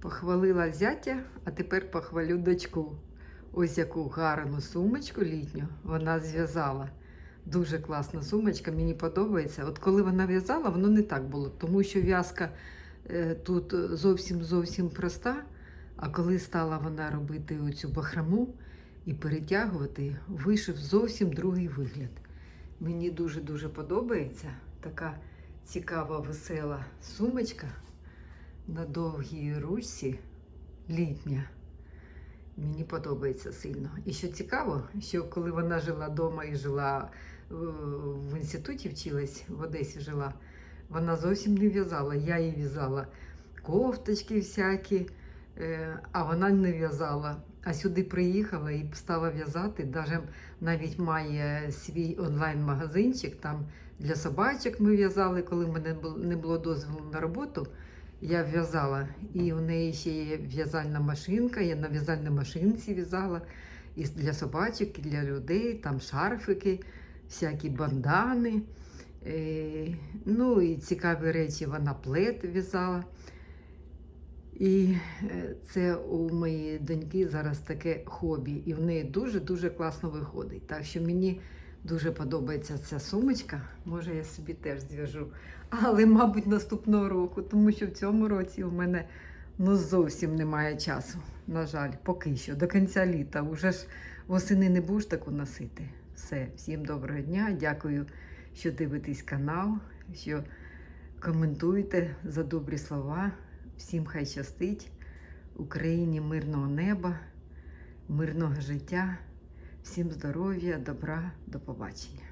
Похвалила зятя, а тепер похвалю дочку. Ось яку гарну сумочку літню вона зв'язала. Дуже класна сумочка, мені подобається. От коли вона в'язала, воно не так було, тому що в'язка е, тут зовсім зовсім проста. А коли стала вона робити оцю бахраму і перетягувати, вийшов зовсім другий вигляд. Мені дуже-дуже подобається така цікава, весела сумочка на довгій ручці літня. Мені подобається сильно. І що цікаво, що коли вона жила вдома і жила е, в інституті, вчилась, в Одесі жила, вона зовсім не в'язала. Я їй в'язала кофточки всякі, е, а вона не в'язала. А сюди приїхала і стала в'язати. Навіть має свій онлайн-магазинчик. Там для собачок ми в'язали, коли в мене не було дозволу на роботу. Я в'язала. І у неї ще є в'язальна машинка, я на в'язальній машинці в'язала. І для собачок, і для людей, там шарфики, всякі бандани. Е, ну і цікаві речі вона плед в'язала. І е, це у моєї доньки зараз таке хобі, і в неї дуже-дуже класно виходить. Так що мені дуже подобається ця сумочка. Може, я собі теж зв'яжу. Але, мабуть, наступного року, тому що в цьому році у мене ну, зовсім немає часу. На жаль, поки що, до кінця літа. Уже ж восени не будеш таку носити. Все, всім доброго дня. Дякую, що дивитесь канал, що коментуєте за добрі слова. Всім хай щастить. Україні мирного неба, мирного життя, всім здоров'я, добра, до побачення.